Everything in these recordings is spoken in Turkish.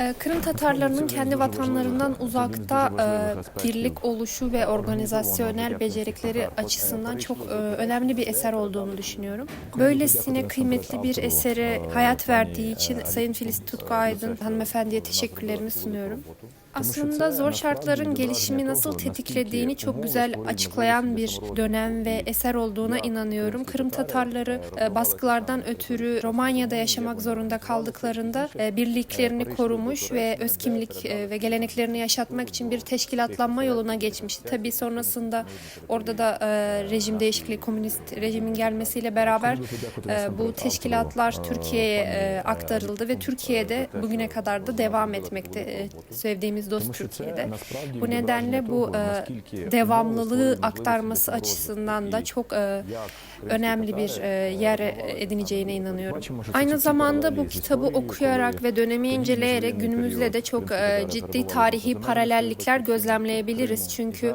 Ee, Kırım Tatarlarının kendi vatanlarından uzakta e, birlik oluşu ve organizasyonel becerikleri açısından çok e, önemli bir eser olduğunu düşünüyorum. Böylesine kıymetli bir esere hayat verdiği için Sayın Filiz Tutku Aydın hanımefendiye teşekkürlerimi sunuyorum. Aslında zor şartların gelişimi nasıl tetiklediğini çok güzel açıklayan bir dönem ve eser olduğuna inanıyorum. Kırım Tatarları e, baskılardan ötürü Romanya'da yaşamak zorunda kaldıklarında e, birliklerini korumuş ve öz kimlik e, ve geleneklerini yaşatmak için bir teşkilatlanma yoluna geçmişti. Tabii sonrasında orada da rejim değişikliği, komünist rejimin gelmesiyle beraber bu teşkilatlar Türkiye'ye aktarıldı ve Türkiye'de bugüne kadar da devam etmekte. E, sevdiğimiz dost Türkiye'de. Bu nedenle bu e, devamlılığı aktarması açısından da çok e, önemli bir e, yer edineceğine inanıyorum. Aynı zamanda bu kitabı okuyarak ve dönemi inceleyerek günümüzle de çok e, ciddi tarihi paralellikler gözlemleyebiliriz. Çünkü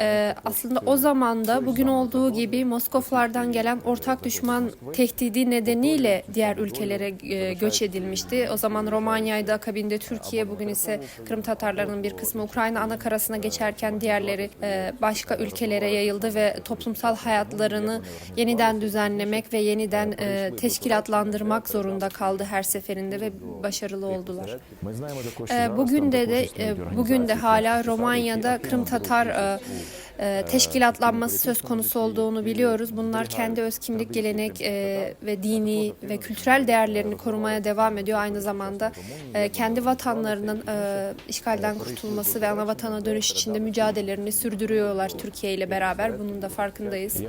e, aslında o zaman da bugün olduğu gibi Moskoflardan gelen ortak düşman tehdidi nedeniyle diğer ülkelere e, göç edilmişti. O zaman Romanya'ydı, akabinde Türkiye, bugün ise Kırım Tatarlarının bir kısmı Ukrayna ana karasına geçerken diğerleri e, başka ülkelere yayıldı ve toplumsal hayatlarını yeniden düzenlemek ve yeniden e, teşkilatlandırmak zorunda kaldı her seferinde ve başarılı oldular. E, bugün de de bugün de hala Romanya'da Kırım Tatar teşkilatlanması söz konusu olduğunu biliyoruz. Bunlar kendi öz kimlik, gelenek e, ve dini ve kültürel değerlerini korumaya devam ediyor. Aynı zamanda e, kendi vatanlarının e, işgalden kurtulması ve ana vatana dönüş içinde mücadelelerini sürdürüyorlar Türkiye ile beraber. Bunun da farkındayız.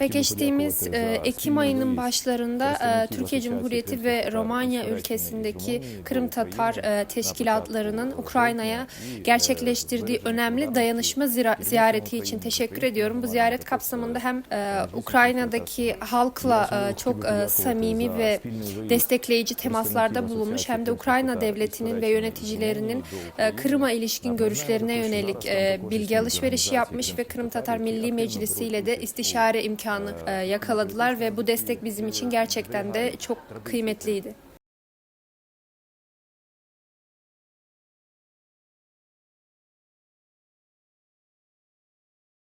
Ve geçtiğimiz e, Ekim ayının başlarında e, Türkiye Cumhuriyeti ve Romanya ülkesindeki Kırım Tatar e, teşkilatlarının Ukrayna'ya gerçekleştirdiği önemli dayanışma ziyareti için teşekkür ediyorum. Bu ziyaret kapsamında hem e, Ukrayna'daki halkla e, çok e, samimi ve destekleyici temaslarda bulunmuş hem de Ukrayna devletinin ve yöneticilerinin e, Kırım'a ilişkin görüşlerine yönelik e, bilgi alışverişi yapmış ve Kırım Tatar Milli Meclisi ile de istişare imkanı e, yakaladılar ve bu destek bizim için gerçekten de çok kıymetliydi.